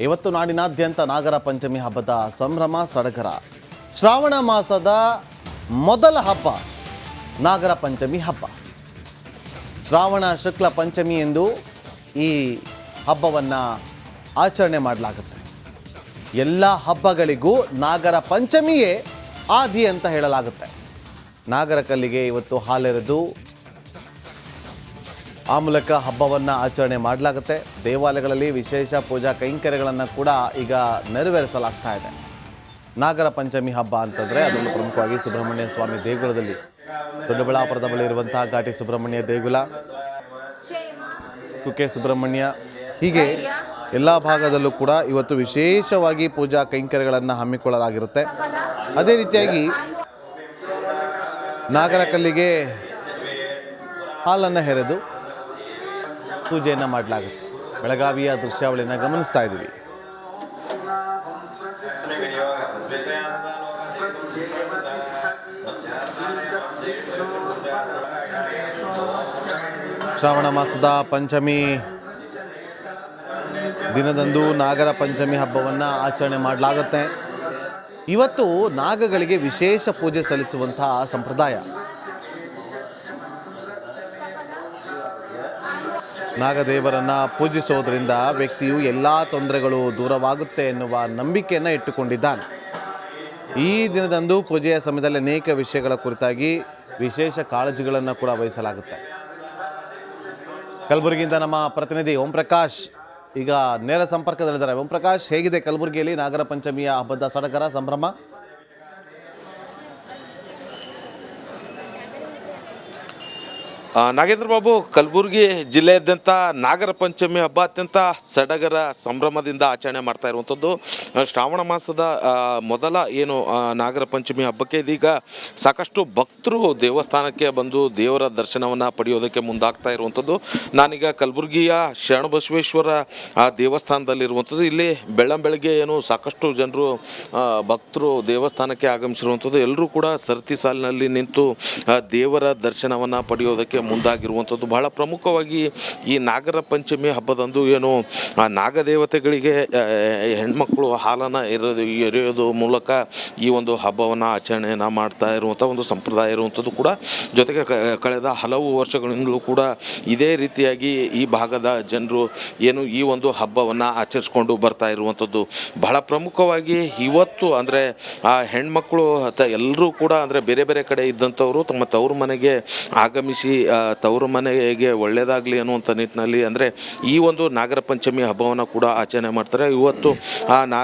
ಇವತ್ತು ನಾಡಿನಾದ್ಯಂತ ನಾಗರ ಪಂಚಮಿ ಹಬ್ಬದ ಸಂಭ್ರಮ, ಸಡಗರ. ಶ್ರಾವಣ ಮಾಸದ ಮೊದಲ ಹಬ್ಬ ನಾಗರ ಪಂಚಮಿ ಹಬ್ಬ. ಶ್ರಾವಣ ಶುಕ್ಲ ಪಂಚಮಿ ಎಂದು ಈ ಹಬ್ಬವನ್ನು ಆಚರಣೆ ಮಾಡಲಾಗುತ್ತೆ. ಎಲ್ಲ ಹಬ್ಬಗಳಿಗೂ ನಾಗರ ಪಂಚಮಿಯೇ ಆದಿ ಅಂತ ಹೇಳಲಾಗುತ್ತೆ. ನಾಗರ ಕಲ್ಲಿಗೆ ಇವತ್ತು ಹಾಲೆರೆದು ಆ ಮೂಲಕ ಹಬ್ಬವನ್ನು ಆಚರಣೆ ಮಾಡಲಾಗುತ್ತೆ. ದೇವಾಲಯಗಳಲ್ಲಿ ವಿಶೇಷ ಪೂಜಾ ಕೈಂಕರ್ಯಗಳನ್ನು ಕೂಡ ಈಗ ನೆರವೇರಿಸಲಾಗ್ತಾ ಇದೆ. ನಾಗರ ಪಂಚಮಿ ಹಬ್ಬ ಅಂತಂದರೆ ಅದರಲ್ಲೂ ಪ್ರಮುಖವಾಗಿ ಸುಬ್ರಹ್ಮಣ್ಯ ಸ್ವಾಮಿ ದೇಗುಲದಲ್ಲಿ. ದೊಡ್ಡಬಳ್ಳಾಪುರದ ಬಳಿ ಇರುವಂತಹ ಘಾಟಿ ಸುಬ್ರಹ್ಮಣ್ಯ ದೇಗುಲ, ಕುಕ್ಕೆ ಸುಬ್ರಹ್ಮಣ್ಯ, ಹೀಗೆ ಎಲ್ಲ ಭಾಗದಲ್ಲೂ ಕೂಡ ಇವತ್ತು ವಿಶೇಷವಾಗಿ ಪೂಜಾ ಕೈಂಕರ್ಯಗಳನ್ನು ಹಮ್ಮಿಕೊಳ್ಳಲಾಗಿರುತ್ತೆ. ಅದೇ ರೀತಿಯಾಗಿ ನಾಗರಕಲ್ಲಿಗೆ ಹಾಲನ್ನು ಹೆರೆದು ಪೂಜೆಯನ್ನು ಮಾಡಲಾಗುತ್ತೆ. ಬೆಳಗಾವಿಯ ದೃಶ್ಯಾವಳಿಯನ್ನು ಗಮನಿಸ್ತಾ ಇದ್ದೀವಿ ಶ್ರಾವಣ ಮಾಸದ ಪಂಚಮಿ ದಿನದಂದು ನಾಗರ ಪಂಚಮಿ ಹಬ್ಬವನ್ನು ಆಚರಣೆ ಮಾಡಲಾಗುತ್ತೆ. ಇವತ್ತು ನಾಗಗಳಿಗೆ ವಿಶೇಷ ಪೂಜೆ ಸಲ್ಲಿಸುವಂತಹ ಸಂಪ್ರದಾಯ. ನಾಗದೇವರನ್ನ ಪೂಜಿಸೋದ್ರಿಂದ ವ್ಯಕ್ತಿಯು ಎಲ್ಲ ತೊಂದರೆಗಳು ದೂರವಾಗುತ್ತೆ ಎನ್ನುವ ನಂಬಿಕೆಯನ್ನು ಇಟ್ಟುಕೊಂಡಿದ್ದಾನೆ. ಈ ದಿನದಂದು ಪೂಜೆಯ ಸಮಯದಲ್ಲಿ ಅನೇಕ ವಿಷಯಗಳ ಕುರಿತಾಗಿ ವಿಶೇಷ ಕಾಳಜಿಗಳನ್ನು ಕೂಡ ವಹಿಸಲಾಗುತ್ತೆ. ಕಲಬುರಗಿಯಿಂದ ನಮ್ಮ ಪ್ರತಿನಿಧಿ ಓಂ ಪ್ರಕಾಶ್ ಈಗ ನೇರ ಸಂಪರ್ಕದಲ್ಲಿದ್ದಾರೆ. ಓಂ ಪ್ರಕಾಶ್ ಹೇಗಿದೆ ಕಲಬುರಗಿಯಲ್ಲಿ ನಾಗರ ಪಂಚಮಿಯ ಹಬ್ಬದ ಸಡಗರ, ಸಂಭ್ರಮ? ನಾಗೇಂದ್ರ ಬಾಬು ಕಲಬುರಗಿ ಜಿಲ್ಲೆಯಾದ್ಯಂತ ನಾಗರ ಪಂಚಮಿ ಹಬ್ಬ ಅತ್ಯಂತ ಸಡಗರ ಸಂಭ್ರಮದಿಂದ ಆಚರಣೆ ಮಾಡ್ತಾ ಇರುವಂಥದ್ದು. ಶ್ರಾವಣ ಮಾಸದ ಮೊದಲ ಏನು ನಾಗರ ಪಂಚಮಿ ಹಬ್ಬಕ್ಕೆ ಇದೀಗ ಸಾಕಷ್ಟು ಭಕ್ತರು ದೇವಸ್ಥಾನಕ್ಕೆ ಬಂದು ದೇವರ ದರ್ಶನವನ್ನು ಪಡೆಯೋದಕ್ಕೆ ಮುಂದಾಗ್ತಾ ಇರುವಂಥದ್ದು. ನಾನೀಗ ಕಲಬುರಗಿಯ ಶರಣಬಸವೇಶ್ವರ ದೇವಸ್ಥಾನದಲ್ಲಿರುವಂಥದ್ದು. ಇಲ್ಲಿ ಬೆಳ್ಳಂಬೆಳಗ್ಗೆ ಏನು ಸಾಕಷ್ಟು ಜನರು ಭಕ್ತರು ದೇವಸ್ಥಾನಕ್ಕೆ ಆಗಮಿಸಿರುವಂಥದ್ದು. ಎಲ್ಲರೂ ಕೂಡ ಸರತಿ ಸಾಲಿನಲ್ಲಿ ನಿಂತು ದೇವರ ದರ್ಶನವನ್ನು ಪಡೆಯೋದಕ್ಕೆ ಮುಂದಾಗಿರುವಂಥದ್ದು ಬಹಳ ಪ್ರಮುಖವಾಗಿ ಈ ನಾಗರ ಪಂಚಮಿ ಹಬ್ಬದಂದು ಏನು ಆ ನಾಗದೇವತೆಗಳಿಗೆ ಹೆಣ್ಮಕ್ಳು ಹಾಲನ್ನು ಎರೆದು, ಎರೆಯೋದು ಮೂಲಕ ಈ ಒಂದು ಹಬ್ಬವನ್ನು ಆಚರಣೆಯನ್ನು ಮಾಡ್ತಾ ಇರುವಂಥ ಒಂದು ಸಂಪ್ರದಾಯ ಇರುವಂಥದ್ದು ಕೂಡ ಜೊತೆಗೆ ಕಳೆದ ಹಲವು ವರ್ಷಗಳಿಂದಲೂ ಕೂಡ ಇದೇ ರೀತಿಯಾಗಿ ಈ ಭಾಗದ ಜನರು ಏನು ಈ ಒಂದು ಹಬ್ಬವನ್ನು ಆಚರಿಸ್ಕೊಂಡು ಬರ್ತಾ ಇರುವಂಥದ್ದು. ಬಹಳ ಪ್ರಮುಖವಾಗಿ ಇವತ್ತು ಅಂದರೆ ಆ ಹೆಣ್ಮಕ್ಳು ಅಥವಾ ಎಲ್ಲರೂ ಕೂಡ ಅಂದರೆ ಬೇರೆ ಬೇರೆ ಕಡೆ ಇದ್ದಂಥವರು ತಮ್ಮ ತವರು ಮನೆಗೆ ಆಗಮಿಸಿ ತವರು ಮನೆಗೆ ಒಳ್ಳೆಯದಾಗಲಿ ಅನ್ನುವಂಥ ನಿಟ್ಟಿನಲ್ಲಿ ಅಂದರೆ ಈ ಒಂದು ನಾಗರ ಪಂಚಮಿ ಹಬ್ಬವನ್ನು ಕೂಡ ಆಚರಣೆ ಮಾಡ್ತಾರೆ. ಇವತ್ತು ಆ ನಾ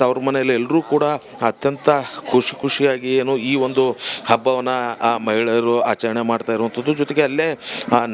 ತವರು ಮನೆಯಲ್ಲಿ ಎಲ್ಲರೂ ಕೂಡ ಅತ್ಯಂತ ಖುಷಿ ಖುಷಿಯಾಗಿ ಏನು ಈ ಒಂದು ಹಬ್ಬವನ್ನು ಆ ಮಹಿಳೆಯರು ಆಚರಣೆ ಮಾಡ್ತಾ ಇರುವಂಥದ್ದು ಜೊತೆಗೆ ಅಲ್ಲೇ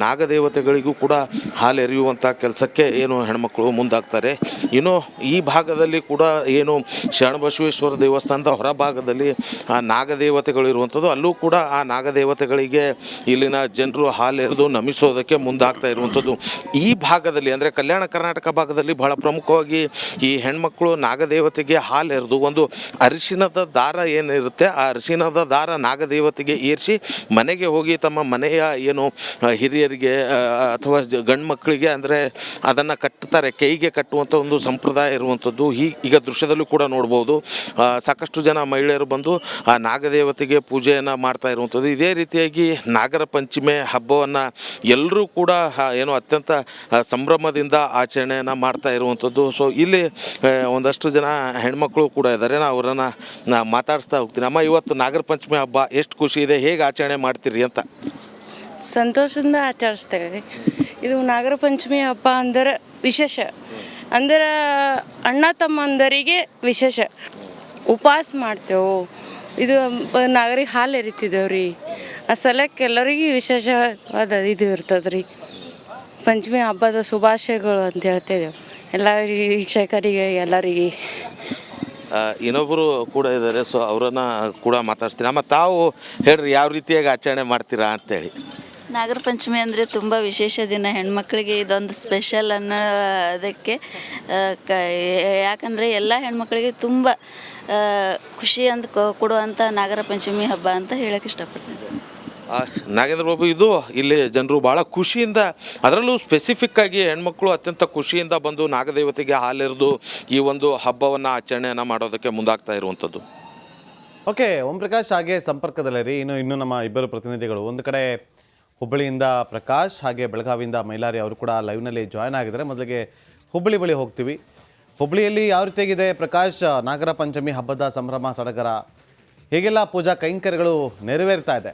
ನಾಗದೇವತೆಗಳಿಗೂ ಕೂಡ ಹಾಲೆರೆಯುವಂಥ ಕೆಲಸಕ್ಕೆ ಏನು ಹೆಣ್ಮಕ್ಳು ಮುಂದಾಗ್ತಾರೆ. ಇನ್ನು ಈ ಭಾಗದಲ್ಲಿ ಕೂಡ ಏನು ಶರಣಬಸವೇಶ್ವರ ದೇವಸ್ಥಾನದ ಹೊರಭಾಗದಲ್ಲಿ ಆ ನಾಗದೇವತೆಗಳು ಇರುವಂಥದ್ದು ಅಲ್ಲೂ ಕೂಡ ಆ ನಾಗದೇವತೆಗಳಿಗೆ ಇಲ್ಲಿನ ಜನರು ಹಾಲು ಎರೆದು ನಮಿಸೋದಕ್ಕೆ ಮುಂದಾಗ್ತಾ ಇರುವಂಥದ್ದು. ಈ ಭಾಗದಲ್ಲಿ ಅಂದರೆ ಕಲ್ಯಾಣ ಕರ್ನಾಟಕ ಭಾಗದಲ್ಲಿ ಬಹಳ ಪ್ರಮುಖವಾಗಿ ಈ ಹೆಣ್ಮಕ್ಳು ನಾಗದೇವತೆಗೆ ಹಾಲು ಎರೆದು ಒಂದು ಅರಿಶಿನದ ದಾರ ಏನಿರುತ್ತೆ, ಆ ಅರಿಶಿನದ ದಾರ ನಾಗದೇವತೆಗೆ ಏರಿಸಿ ಮನೆಗೆ ಹೋಗಿ ತಮ್ಮ ಮನೆಯ ಏನು ಹಿರಿಯರಿಗೆ ಅಥವಾ ಗಂಡು ಮಕ್ಕಳಿಗೆ ಅಂದರೆ ಅದನ್ನು ಕಟ್ತಾರೆ, ಕೈಗೆ ಕಟ್ಟುವಂಥ ಒಂದು ಸಂಪ್ರದಾಯ ಇರುವಂಥದ್ದು. ಈ ಈಗ ದೃಶ್ಯದಲ್ಲೂ ಕೂಡ ನೋಡ್ಬೋದು. ಸಾಕಷ್ಟು ಜನ ಮಹಿಳೆಯರು ಬಂದು ಆ ನಾಗದೇವತೆಗೆ ಪೂಜೆಯನ್ನು ಮಾಡ್ತಾ ಇರುವಂಥದ್ದು. ಇದೇ ರೀತಿಯಾಗಿ ನಾಗರ ಪಂಚಮಿ ಹಬ್ಬವನ್ನು ಎಲ್ಲರೂ ಕೂಡ ಏನು ಅತ್ಯಂತ ಸಂಭ್ರಮದಿಂದ ಆಚರಣೆಯನ್ನು ಮಾಡ್ತಾ ಇರುವಂಥದ್ದು. ಸೊ ಇಲ್ಲಿ ಒಂದಷ್ಟು ಜನ ಹೆಣ್ಮಕ್ಳು ಕೂಡ ಇದ್ದಾರೆ. ನಾ ಅವರನ್ನು ಮಾತಾಡಿಸ್ತಾ ಹೋಗ್ತೀನಿ. ಅಮ್ಮ, ಇವತ್ತು ನಾಗರ ಪಂಚಮಿ ಹಬ್ಬ, ಎಷ್ಟು ಖುಷಿ ಇದೆ, ಹೇಗೆ ಆಚರಣೆ ಮಾಡ್ತೀರಿ ಅಂತ? ಸಂತೋಷದಿಂದ ಆಚರಿಸ್ತೇವೆ. ಇದು ನಾಗರ ಪಂಚಮಿ ಹಬ್ಬ ಅಂದರೆ ವಿಶೇಷ. ಅಂದ್ರೆ, ಅಣ್ಣ ತಮ್ಮಂದರಿಗೆ ವಿಶೇಷ. ಉಪವಾಸ ಮಾಡ್ತೇವೆ. ಇದು ನಾಗರಿಗೆ ಹಾಲು ಎರಿತಿದ್ದೇವೆ ರೀ ಆ ಸಲಕ್ಕೆ ಎಲ್ಲರಿಗೂ ವಿಶೇಷವಾದ ಇದು ಇರ್ತದೆ ರೀ ಪಂಚಮಿ ಹಬ್ಬದ ಶುಭಾಶಯಗಳು ಅಂತ ಹೇಳ್ತಿದ್ದೇವೆ ಎಲ್ಲ ವೀಕ್ಷಕರಿಗೆ ಎಲ್ಲರಿಗೆ. ಆ, ಇನ್ನೊಬ್ಬರು ಕೂಡ ಇದ್ದಾರೆ ಸೊ ಅವರನ್ನು ಕೂಡ ಮಾತಾಡ್ಸ್ತೀನಿ. ಅಮ್ಮ ತಾವು ಹೇಳ್ರಿ ಯಾವ ರೀತಿಯಾಗಿ ಆಚರಣೆ ಮಾಡ್ತೀರಾ ಅಂತೇಳಿ. ನಾಗರ ಪಂಚಮಿ ಅಂದರೆ ತುಂಬ ವಿಶೇಷ ದಿನ. ಹೆಣ್ಮಕ್ಳಿಗೆ ಇದೊಂದು ಸ್ಪೆಷಲ್ ಅನ್ನೋ ಅದಕ್ಕೆ ಕ ಯಾಕಂದರೆ ಎಲ್ಲ ಹೆಣ್ಮಕ್ಳಿಗೆ ತುಂಬ ಆ, ಖುಷಿ ಅಂತ ಕೊ- ಕೊಡುವಂಥ ನಾಗರ ಪಂಚಮಿ ಹಬ್ಬ ಅಂತ ಹೇಳಕ್ಕೆ ಇಷ್ಟಪಡ್ತೀನಿ. ನಾಗೇಂದ್ರ ಬಾಬು, ಇದು ಇಲ್ಲಿ ಜನರು ಭಾಳ ಖುಷಿಯಿಂದ, ಅದರಲ್ಲೂ ಸ್ಪೆಸಿಫಿಕ್ ಆಗಿ ಹೆಣ್ಮಕ್ಳು ಅತ್ಯಂತ ಖುಷಿಯಿಂದ ಬಂದು ನಾಗದೇವತೆಗೆ ಹಾಲೆರೆದು ಈ ಒಂದು ಹಬ್ಬವನ್ನು ಆಚರಣೆಯನ್ನು ಮಾಡೋದಕ್ಕೆ ಮುಂದಾಗ್ತಾ ಇರುವಂಥದ್ದು. ಓಕೆ ಓಂ ಪ್ರಕಾಶ್ ಹಾಗೆ ಸಂಪರ್ಕದಲ್ಲಿರಿ ಇನ್ನು ಇನ್ನು ನಮ್ಮ ಇಬ್ಬರು ಪ್ರತಿನಿಧಿಗಳು. ಒಂದು ಕಡೆ ಹುಬ್ಬಳ್ಳಿಯಿಂದ ಪ್ರಕಾಶ್, ಹಾಗೆ ಬೆಳಗಾವಿಯಿಂದ ಮೈಲಾರಿ ಅವರು ಕೂಡ ಲೈವ್ನಲ್ಲಿ ಜಾಯ್ನ್ ಆಗಿದ್ದಾರೆ. ಮೊದಲಿಗೆ ಹುಬ್ಬಳ್ಳಿ ಬಳಿ ಹೋಗ್ತೀವಿ. ಹುಬ್ಬಳ್ಳಿಯಲ್ಲಿ ಯಾವ ರೀತಿಯಾಗಿದೆ ಪ್ರಕಾಶ್, ನಾಗರ ಪಂಚಮಿ ಹಬ್ಬದ ಸಂಭ್ರಮ, ಸಡಗರ? ಹೇಗೆಲ್ಲ ಪೂಜಾ ಕೈಂಕರ್ಯಗಳು ನೆರವೇರ್ತಾ ಇದೆ?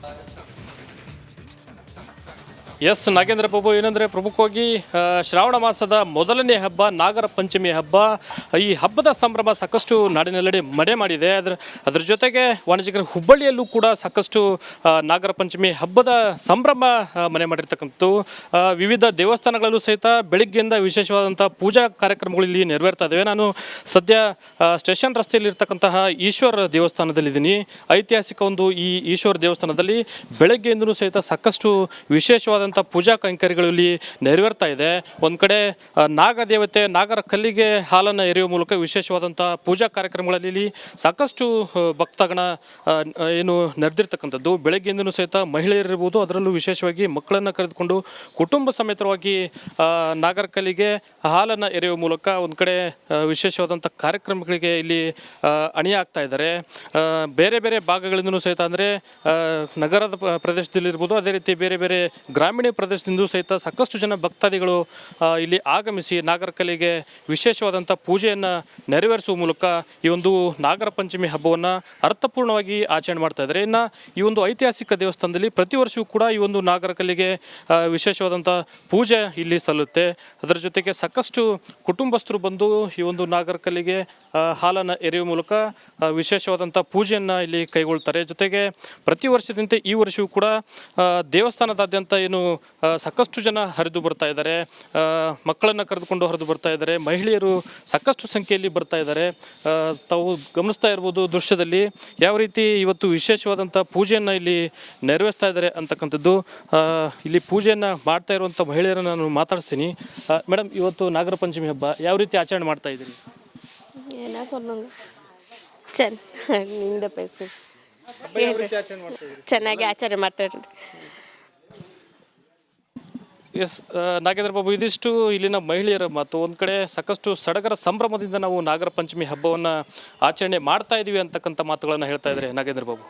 Thank you. Yes, Nagendra Babu ಏನಂದರೆ ಪ್ರಮುಖವಾಗಿ ಶ್ರಾವಣ ಮಾಸದ ಮೊದಲನೇ ಹಬ್ಬ, ನಾಗರ ಪಂಚಮಿ ಹಬ್ಬ. ಈ ಹಬ್ಬದ ಸಂಭ್ರಮ ಸಾಕಷ್ಟು ನಾಡಿನೆಲ್ಲೆಡೆ ಮನೆ ಮಾಡಿದೆ. ಅದರ, ಅದ್ರ ಜೊತೆಗೆ ವಾಣಿಜ್ಯಕರ ಹುಬ್ಬಳ್ಳಿಯಲ್ಲೂ ಕೂಡ ಸಾಕಷ್ಟು ನಾಗರ ಪಂಚಮಿ ಹಬ್ಬದ ಸಂಭ್ರಮ ಮನೆ ಮಾಡಿರ್ತಕ್ಕಂಥದ್ದು. ವಿವಿಧ ದೇವಸ್ಥಾನಗಳಲ್ಲೂ ಸಹಿತ ಬೆಳಿಗ್ಗೆಯಿಂದ ವಿಶೇಷವಾದಂಥ ಪೂಜಾ ಕಾರ್ಯಕ್ರಮಗಳು ಇಲ್ಲಿ ನೆರವೇರ್ತಾ ಇದ್ದಾವೆ ನಾನು ಸದ್ಯ ಸ್ಟೇಷನ್ ರಸ್ತೆಯಲ್ಲಿ ಇರ್ತಕ್ಕಂತಹ ಈಶ್ವರ ದೇವಸ್ಥಾನದಲ್ಲಿದ್ದೀನಿ. ಐತಿಹಾಸಿಕ ಒಂದು ಈ ಈಶ್ವರ ದೇವಸ್ಥಾನದಲ್ಲಿ ಬೆಳಗ್ಗೆಯಿಂದಲೂ ಸಹಿತ ಸಾಕಷ್ಟು ವಿಶೇಷವಾದಂಥ ಪೂಜಾ ಕೈಂಕರ್ಯಗಳು ಇಲ್ಲಿ ನೆರವೇರ್ತಾ ಇದೆ. ಒಂದು ಕಡೆ ನಾಗದೇವತೆ ನಾಗ ದೇವತೆ ನಾಗರ ಕಲ್ಲಿಗೆ ಹಾಲನ್ನು ಎರೆಯುವ ಮೂಲಕ ವಿಶೇಷವಾದಂಥ ಪೂಜಾ ಕಾರ್ಯಕ್ರಮಗಳಲ್ಲಿ ಇಲ್ಲಿ ಸಾಕಷ್ಟು ಭಕ್ತಗಣ ಏನು ನೆರೆದಿರ್ತಕ್ಕಂಥದ್ದು. ಬೆಳಗ್ಗೆಯಿಂದಲೂ ಸಹಿತ ಮಹಿಳೆಯರಿರ್ಬೋದು, ಅದರಲ್ಲೂ ವಿಶೇಷವಾಗಿ ಮಕ್ಕಳನ್ನು ಕರೆದುಕೊಂಡು ಕುಟುಂಬ ಸಮೇತವಾಗಿ ನಾಗರ ಕಲ್ಲಿಗೆ ಹಾಲನ್ನು ಎರೆಯುವ ಮೂಲಕ ಒಂದು ಕಡೆ ವಿಶೇಷವಾದಂಥ ಕಾರ್ಯಕ್ರಮಗಳಿಗೆ ಇಲ್ಲಿ ಅಣಿಯಾಗ್ತಾ ಇದ್ದಾರೆ. ಬೇರೆ ಬೇರೆ ಭಾಗಗಳಿಂದಲೂ ಸಹಿತ ಅಂದರೆ ನಗರದ ಪ್ರ- ಪ್ರದೇಶದಲ್ಲಿರ್ಬೋದು, ಅದೇ ರೀತಿ ಬೇರೆ ಬೇರೆ ಗ್ರಾಮೀಣ ಪ್ರದೇಶದಿಂದ ಸಹಿತ ಸಾಕಷ್ಟು ಜನ ಭಕ್ತಾದಿಗಳು ಇಲ್ಲಿ ಆಗಮಿಸಿ ನಾಗರಕಲೆಗೆ ವಿಶೇಷವಾದಂಥ ಪೂಜೆಯನ್ನು ನೆರವೇರಿಸುವ ಮೂಲಕ ಈ ಒಂದು ನಾಗರ ಪಂಚಮಿ ಹಬ್ಬವನ್ನು ಅರ್ಥಪೂರ್ಣವಾಗಿ ಆಚರಣೆ ಮಾಡ್ತಾ ಇದ್ದಾರೆ. ಇನ್ನು ಈ ಒಂದು ಐತಿಹಾಸಿಕ ದೇವಸ್ಥಾನದಲ್ಲಿ ಪ್ರತಿ ವರ್ಷವೂ ಕೂಡ ಈ ಒಂದು ನಾಗರಕಲೆಗೆ ವಿಶೇಷವಾದಂಥ ಪೂಜೆ ಇಲ್ಲಿ ಸಲ್ಲುತ್ತೆ. ಅದರ ಜೊತೆಗೆ ಸಾಕಷ್ಟು ಕುಟುಂಬಸ್ಥರು ಬಂದು ಈ ಒಂದು ನಾಗರಕಲ್ಲಿಗೆ ಹಾಲನ್ನು ಎರೆಯುವ ಮೂಲಕ ವಿಶೇಷವಾದಂಥ ಪೂಜೆಯನ್ನು ಇಲ್ಲಿ ಕೈಗೊಳ್ತಾರೆ. ಜೊತೆಗೆ ಪ್ರತಿ ವರ್ಷದಂತೆ ಈ ವರ್ಷವೂ ಕೂಡ ದೇವಸ್ಥಾನದಾದ್ಯಂತ ಏನು ಸಾಕಷ್ಟು ಜನ ಹರಿದು ಬರ್ತಾ ಇದ್ದಾರೆ. ಮಕ್ಕಳನ್ನು ಕರೆದುಕೊಂಡು ಹರಿದು ಬರ್ತಾ ಇದ್ದಾರೆ. ಮಹಿಳೆಯರು ಸಾಕಷ್ಟು ಸಂಖ್ಯೆಯಲ್ಲಿ ಬರ್ತಾ ಇದ್ದಾರೆ. ತಾವು ಗಮನಿಸ್ತಾ ಇರ್ಬೋದು ದೃಶ್ಯದಲ್ಲಿ ಯಾವ ರೀತಿ ಇವತ್ತು ವಿಶೇಷವಾದಂಥ ಪೂಜೆಯನ್ನು ಇಲ್ಲಿ ನೆರವೇರಿಸ್ತಾ ಇದ್ದಾರೆ ಅಂತಕ್ಕಂಥದ್ದು. ಇಲ್ಲಿ ಪೂಜೆಯನ್ನು ಮಾಡ್ತಾ ಇರುವಂಥ ಮಹಿಳೆಯರನ್ನು ನಾನು ಮಾತಾಡಿಸ್ತೀನಿ. ಮೇಡಮ್ ಇವತ್ತು ನಾಗರ ಪಂಚಮಿ ಹಬ್ಬ ಯಾವ ರೀತಿ ಆಚರಣೆ ಮಾಡ್ತಾ ಇದ್ದೀರಿ? ಚೆನ್ನಾಗಿ ಆಚರಣೆ ಮಾಡ್ತಾ ಇದ್ದೀರಿ ಎಸ್ ನಾಗೇಂದ್ರ ಬಾಬು ಇದಿಷ್ಟು ಇಲ್ಲಿನ ಮಹಿಳೆಯರ ಮಾತು. ಒಂದು ಕಡೆ ಸಾಕಷ್ಟು ಸಡಗರ ಸಂಭ್ರಮದಿಂದ ನಾವು ನಾಗರ ಪಂಚಮಿ ಹಬ್ಬವನ್ನು ಆಚರಣೆ ಮಾಡ್ತಾ ಇದ್ದೀವಿ ಅಂತಕ್ಕಂಥ ಮಾತುಗಳನ್ನು ಹೇಳ್ತಾ ಇದ್ದಾರೆ ನಾಗೇಂದ್ರ ಬಾಬು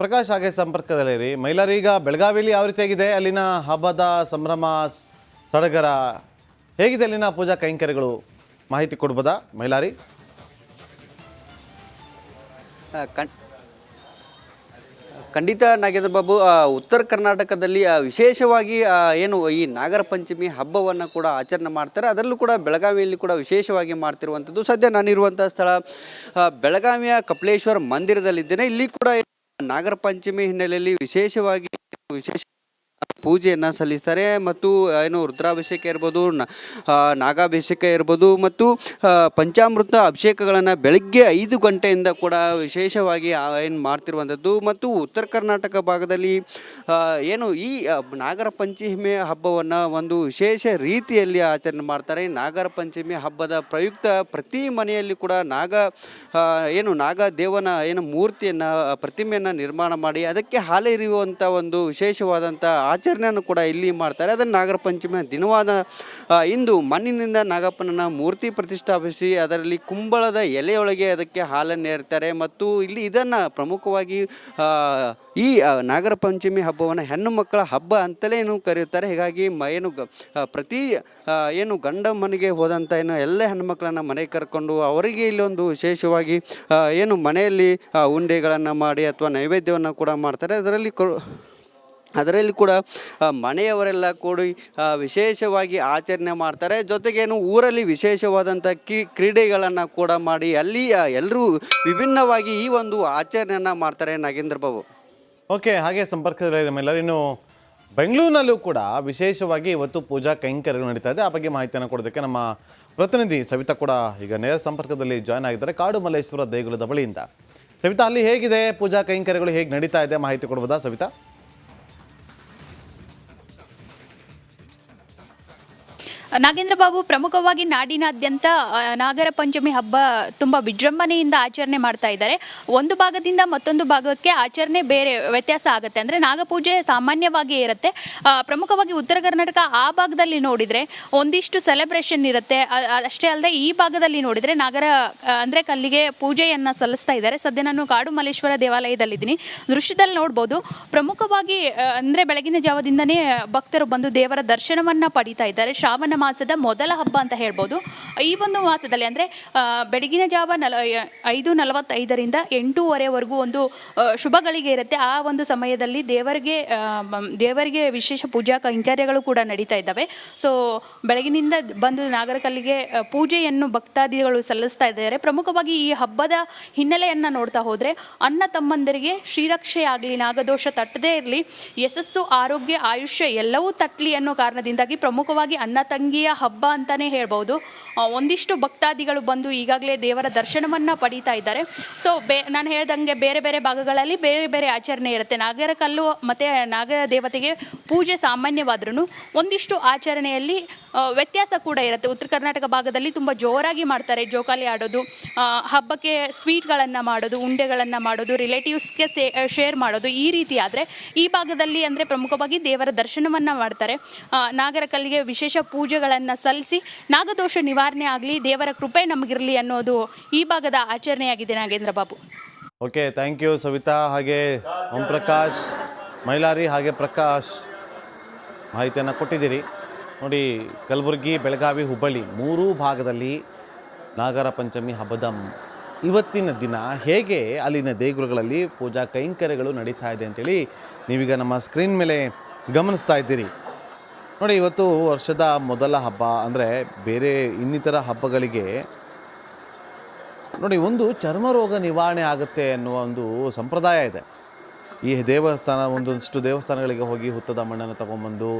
ಪ್ರಕಾಶ್ ಹಾಗೆ ಸಂಪರ್ಕದಲ್ಲಿರಿ. ಮಹಿಳೆಯರು ಈಗ ಬೆಳಗಾವಿಯಲ್ಲಿ ಯಾವ ರೀತಿಯಾಗಿದೆ ಅಲ್ಲಿನ ಹಬ್ಬದ ಸಂಭ್ರಮ ಸಡಗರ ಹೇಗಿದೆ ಅಲ್ಲಿನ ಪೂಜಾ ಕೈಂಕರ್ಯಗಳು? ಮಾಹಿತಿ ಕೊಡ್ಬೋದಾ ಮಹಿಳಾರಿ? ಕಣ್ ಖಂಡಿತ ನಾಗೇಂದ್ರ ಬಾಬು ಉತ್ತರ ಕರ್ನಾಟಕದಲ್ಲಿ ವಿಶೇಷವಾಗಿ ಏನು ಈ ನಾಗರ ಪಂಚಮಿ ಹಬ್ಬವನ್ನು ಕೂಡ ಆಚರಣೆ ಮಾಡ್ತಾರೆ. ಅದರಲ್ಲೂ ಕೂಡ ಬೆಳಗಾವಿಯಲ್ಲಿ ಕೂಡ ವಿಶೇಷವಾಗಿ ಮಾಡ್ತಿರುವಂಥದ್ದು ಸದ್ಯ ನಾನಿರುವಂಥ ಸ್ಥಳ. ಬೆಳಗಾವಿಯ ಕಪಿಲೇಶ್ವರ ಮಂದಿರದಲ್ಲಿದ್ದೇನೆ. ಇಲ್ಲಿ ಕೂಡ ನಾಗರ ಪಂಚಮಿ ಹಿನ್ನೆಲೆಯಲ್ಲಿ ವಿಶೇಷವಾಗಿ, ವಿಶೇಷ ಪೂಜೆಯನ್ನು ಸಲ್ಲಿಸ್ತಾರೆ ಮತ್ತು ಏನು ರುದ್ರಾಭಿಷೇಕ ಇರ್ಬೋದು ನಾಗಾಭಿಷೇಕ ಇರ್ಬೋದು ಮತ್ತು ಪಂಚಾಮೃತ ಅಭಿಷೇಕಗಳನ್ನು ಬೆಳಗ್ಗೆ ಐದು ಗಂಟೆಯಿಂದ ಕೂಡ ವಿಶೇಷವಾಗಿ ಏನು ಮಾಡ್ತಿರುವಂಥದ್ದು ಮತ್ತು ಉತ್ತರ ಕರ್ನಾಟಕ ಭಾಗದಲ್ಲಿ ಏನು ಈ ನಾಗರ ಪಂಚಮಿ ಹಬ್ಬವನ್ನು ಒಂದು ವಿಶೇಷ ರೀತಿಯಲ್ಲಿ ಆಚರಣೆ ಮಾಡ್ತಾರೆ. ನಾಗರ ಪಂಚಮಿ ಹಬ್ಬದ ಪ್ರಯುಕ್ತ ಪ್ರತಿ ಮನೆಯಲ್ಲಿ ಕೂಡ ನಾಗ ಏನು ನಾಗ ದೇವನ, ಏನು ಮೂರ್ತಿಯನ್ನು ಪ್ರತಿಮೆಯನ್ನು ನಿರ್ಮಾಣ ಮಾಡಿ, ಅದಕ್ಕೆ ಹಾಲೆರಿಯುವಂಥ ಒಂದು ವಿಶೇಷವಾದಂಥ ಆಚರಣೆಯನ್ನು ಕೂಡ ಇಲ್ಲಿ ಮಾಡ್ತಾರೆ. ಅದನ್ನು ನಾಗರ ಪಂಚಮಿಯ ದಿನವಾದ ಇಂದು ಮಣ್ಣಿನಿಂದ ನಾಗಪ್ಪನನ್ನ ಮೂರ್ತಿ ಪ್ರತಿಷ್ಠಾಪಿಸಿ ಅದರಲ್ಲಿ ಕುಂಬಳದ ಎಲೆಯೊಳಗೆ ಅದಕ್ಕೆ ಹಾಲನ್ನು ಏರ್ತಾರೆ ಮತ್ತು ಇಲ್ಲಿ ಇದನ್ನು ಪ್ರಮುಖವಾಗಿ ಈ ನಾಗರ ಪಂಚಮಿ ಹಬ್ಬವನ್ನು ಹೆಣ್ಣು ಮಕ್ಕಳ ಹಬ್ಬ ಅಂತಲೇ ಏನು ಕರೆಯುತ್ತಾರೆ. ಹೀಗಾಗಿ ಮ, ಏನು ಗ- ಪ್ರತಿ ಏನು ಗಂಡ ಮನೆಗೆ ಹೋದಂಥ ಏನು ಎಲ್ಲ ಹೆಣ್ಣು ಮಕ್ಕಳನ್ನು ಮನೆಗೆ ಕರ್ಕೊಂಡು ಅವರಿಗೆ ಇಲ್ಲೊಂದು ವಿಶೇಷವಾಗಿ ಏನು ಮನೆಯಲ್ಲಿ ಉಂಡೆಗಳನ್ನು ಮಾಡಿ ಅಥವಾ ನೈವೇದ್ಯವನ್ನು ಕೂಡ ಮಾಡ್ತಾರೆ. ಅದರಲ್ಲಿ ಕೊ ಅದರಲ್ಲಿ ಕೂಡ ಮನೆಯವರೆಲ್ಲ ಕೂಡಿ ವಿಶೇಷವಾಗಿ ಆಚರಣೆ ಮಾಡ್ತಾರೆ. ಜೊತೆಗೇನು ಊರಲ್ಲಿ ವಿಶೇಷವಾದಂಥ ಕಿ, ಕ್ರೀಡೆಗಳನ್ನು ಕೂಡ ಮಾಡಿ, ಅಲ್ಲಿ ಎಲ್ಲರೂ ವಿಭಿನ್ನವಾಗಿ ಈ ಒಂದು ಆಚರಣೆಯನ್ನು ಮಾಡ್ತಾರೆ ನಾಗೇಂದ್ರ ಬಾಬು. ಓಕೆ, ಹಾಗೆ ಸಂಪರ್ಕದಲ್ಲಿ ನಮ್ಮೆಲ್ಲರೂ. ಇನ್ನು ಬೆಂಗಳೂರಿನಲ್ಲೂ ಕೂಡ ವಿಶೇಷವಾಗಿ ಇವತ್ತು ಪೂಜಾ ಕೈಂಕರ್ಯಗಳು ನಡೀತಾ ಇದೆ. ಆ ಬಗ್ಗೆ ಮಾಹಿತಿಯನ್ನು ಕೊಡೋದಕ್ಕೆ ನಮ್ಮ ಪ್ರತಿನಿಧಿ ಸವಿತಾ ಕೂಡ ಈಗ ನೇರ ಸಂಪರ್ಕದಲ್ಲಿ ಜಾಯ್ನ್ ಆಗಿದ್ದಾರೆ. ಕಾಡು ಮಲ್ಲೇಶ್ವರ ದೇಗುಲದ ಬಳಿಯಿಂದ. ಸವಿತಾ, ಅಲ್ಲಿ ಹೇಗಿದೆ? ಪೂಜಾ ಕೈಂಕರ್ಯಗಳು ಹೇಗೆ ನಡೀತಾ ಇದೆ? ಮಾಹಿತಿ ಕೊಡ್ಬೋದಾ ಸವಿತಾ? ನಾಗೇಂದ್ರ ಬಾಬು, ಪ್ರಮುಖವಾಗಿ ನಾಡಿನಾದ್ಯಂತ ನಾಗರ ಪಂಚಮಿ ಹಬ್ಬ ತುಂಬ ವಿಜೃಂಭಣೆಯಿಂದ ಆಚರಣೆ ಮಾಡ್ತಾ ಇದ್ದಾರೆ. ಒಂದು ಭಾಗದಿಂದ ಮತ್ತೊಂದು ಭಾಗಕ್ಕೆ ಆಚರಣೆ ಬೇರೆ ವ್ಯತ್ಯಾಸ ಆಗುತ್ತೆ. ಅಂದರೆ ನಾಗಪೂಜೆ ಸಾಮಾನ್ಯವಾಗಿ ಇರುತ್ತೆ. ಪ್ರಮುಖವಾಗಿ ಉತ್ತರ ಕರ್ನಾಟಕ ಆ ಭಾಗದಲ್ಲಿ ನೋಡಿದರೆ ಒಂದಿಷ್ಟು ಸೆಲೆಬ್ರೇಷನ್ ಇರುತ್ತೆ. ಅಷ್ಟೇ ಅಲ್ಲದೆ ಈ ಭಾಗದಲ್ಲಿ ನೋಡಿದರೆ ನಾಗರ ಅಂದರೆ ಕಲ್ಲಿಗೆ ಪೂಜೆಯನ್ನು ಸಲ್ಲಿಸ್ತಾ ಇದ್ದಾರೆ. ಸದ್ಯ ನಾನು ಕಾಡು ಮಲ್ಲೇಶ್ವರ ದೇವಾಲಯದಲ್ಲಿದ್ದೀನಿ. ದೃಶ್ಯದಲ್ಲಿ ನೋಡ್ಬೋದು, ಪ್ರಮುಖವಾಗಿ ಅಂದರೆ ಬೆಳಗಿನ ಜಾವದಿಂದನೇ ಭಕ್ತರು ಬಂದು ದೇವರ ದರ್ಶನವನ್ನು ಪಡಿತಾ ಇದ್ದಾರೆ. ಶ್ರಾವಣ ಮಾಸದ ಮೊದಲ ಹಬ್ಬ ಅಂತ ಹೇಳ್ಬೋದು. ಈ ಒಂದು ಮಾಸದಲ್ಲಿ ಅಂದರೆ ಬೆಳಗಿನ ಜಾವ ನಲ ಐದು ನಲವತ್ತೈದರಿಂದ ಎಂಟೂವರೆವರೆಗೂ ಒಂದು ಶುಭಗಳಿಗೆ ಇರುತ್ತೆ. ಆ ಒಂದು ಸಮಯದಲ್ಲಿ ದೇವರಿಗೆ ದೇವರಿಗೆ ವಿಶೇಷ ಪೂಜಾ ಕೈಂಕರ್ಯಗಳು ಕೂಡ ನಡೀತಾ ಇದ್ದಾವೆ. ಸೊ ಬೆಳಗಿನಿಂದ ಬಂದು ನಾಗರಕಲ್ಲಿಗೆ ಪೂಜೆಯನ್ನು ಭಕ್ತಾದಿಗಳು ಸಲ್ಲಿಸ್ತಾ ಇದ್ದಾರೆ. ಪ್ರಮುಖವಾಗಿ ಈ ಹಬ್ಬದ ಹಿನ್ನೆಲೆಯನ್ನು ನೋಡ್ತಾ ಹೋದರೆ, ಅಣ್ಣ ತಮ್ಮಂದರಿಗೆ ಶ್ರೀರಕ್ಷೆಯಾಗಲಿ ನಾಗದೋಷ ತಟ್ಟದೇ ಇರಲಿ, ಯಶಸ್ಸು, ಆರೋಗ್ಯ, ಆಯುಷ್ಯ ಎಲ್ಲವೂ ತಟ್ಟಲಿ ಅನ್ನೋ ಕಾರಣದಿಂದಾಗಿ ಪ್ರಮುಖವಾಗಿ ಅಣ್ಣ ತಂಗಿಯ ಹಬ್ಬ ಅಂತಲೇ ಹೇಳ್ಬೋದು. ಒಂದಿಷ್ಟು ಭಕ್ತಾದಿಗಳು ಬಂದು ಈಗಾಗಲೇ ದೇವರ ದರ್ಶನವನ್ನು ಪಡೀತಾ ಇದ್ದಾರೆ. ಸೊ ಬೇ, ನಾನು ಹೇಳ್ದಂಗೆ ಬೇರೆ ಬೇರೆ ಭಾಗಗಳಲ್ಲಿ ಬೇರೆ ಬೇರೆ ಆಚರಣೆ ಇರುತ್ತೆ. ನಾಗರಕಲ್ಲು ಮತ್ತು ನಾಗರ ದೇವತೆಗೆ ಪೂಜೆ ಸಾಮಾನ್ಯವಾದ್ರೂ ಒಂದಿಷ್ಟು ಆಚರಣೆಯಲ್ಲಿ ವ್ಯತ್ಯಾಸ ಕೂಡ ಇರುತ್ತೆ. ಉತ್ತರ ಕರ್ನಾಟಕ ಭಾಗದಲ್ಲಿ ತುಂಬ ಜೋರಾಗಿ ಮಾಡ್ತಾರೆ ಜೋಕಾಲಿ ಆಡೋದು. ಹಬ್ಬಕ್ಕೆ ಸ್ವೀಟ್ಗಳನ್ನು ಮಾಡೋದು, ಉಂಡೆಗಳನ್ನು ಮಾಡೋದು ರಿಲೇಟಿವ್ಸ್ಗೆ ಸೇ ಶೇರ್ ಮಾಡೋದು ಈ ರೀತಿ ಆದರೆ ಈ ಭಾಗದಲ್ಲಿ ಅಂದರೆ ಪ್ರಮುಖವಾಗಿ ದೇವರ ದರ್ಶನವನ್ನು ಮಾಡ್ತಾರೆ. ನಾಗರಕಲ್ಲಿಗೆ ನಾಗರ ಕಲ್ಲಿಗೆ ವಿಶೇಷ ಪೂಜೆಗಳನ್ನು ಸಲ್ಲಿಸಿ ನಾಗದೋಷ ನಿವಾರಣೆ ಆಗಲಿ, ದೇವರ ಕೃಪೆ ನಮಗಿರಲಿ ಅನ್ನೋದು ಈ ಭಾಗದ ಆಚರಣೆಯಾಗಿದೆ Nagendra Babu. Okay thank you Savita, ಹಾಗೆ ಓಂ ಪ್ರಕಾಶ್ ಮೈಲಾರಿ, ಹಾಗೆ ಪ್ರಕಾಶ್ ಮಾಹಿತಿಯನ್ನು ಕೊಟ್ಟಿದ್ದೀರಿ. ನೋಡಿ, ಕಲಬುರಗಿ, ಬೆಳಗಾವಿ, ಹುಬ್ಬಳ್ಳಿ ಮೂರೂ ಭಾಗದಲ್ಲಿ ನಾಗರ ಪಂಚಮಿ ಹಬ್ಬದ ಇವತ್ತಿನ ದಿನ ಹೇಗೆ ಅಲ್ಲಿನ ದೇಗುಲಗಳಲ್ಲಿ ಪೂಜಾ ಕೈಂಕರ್ಯಗಳು ನಡೀತಾ ಇದೆ ಅಂತೇಳಿ ನೀವೀಗ ನಮ್ಮ ಸ್ಕ್ರೀನ್ ಮೇಲೆ ಗಮನಿಸ್ತಾ ಇದ್ದೀರಿ. ನೋಡಿ, ಇವತ್ತು ವರ್ಷದ ಮೊದಲ ಹಬ್ಬ ಅಂದರೆ ಬೇರೆ ಇನ್ನಿತರ ಹಬ್ಬಗಳಿಗೆ ನೋಡಿ, ಒಂದು ಚರ್ಮ ರೋಗ ನಿವಾರಣೆ ಆಗುತ್ತೆ ಅನ್ನುವ ಒಂದು ಸಂಪ್ರದಾಯ ಇದೆ. ಈ ದೇವಸ್ಥಾನ, ಒಂದೊಂದಷ್ಟು ದೇವಸ್ಥಾನಗಳಿಗೆ ಹೋಗಿ ಹುತ್ತದ ಮಣ್ಣನ್ನು ತಗೊಂಬಂದು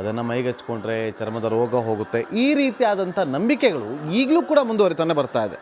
ಅದನ್ನು ಮೈಗೆ ಹಚ್ಕೊಂಡ್ರೆ ಚರ್ಮದ ರೋಗ ಹೋಗುತ್ತೆ. ಈ ರೀತಿಯಾದಂಥ ನಂಬಿಕೆಗಳು ಈಗಲೂ ಕೂಡ ಮುಂದುವರಿತಾನೆ ಬರ್ತಾ ಇದೆ.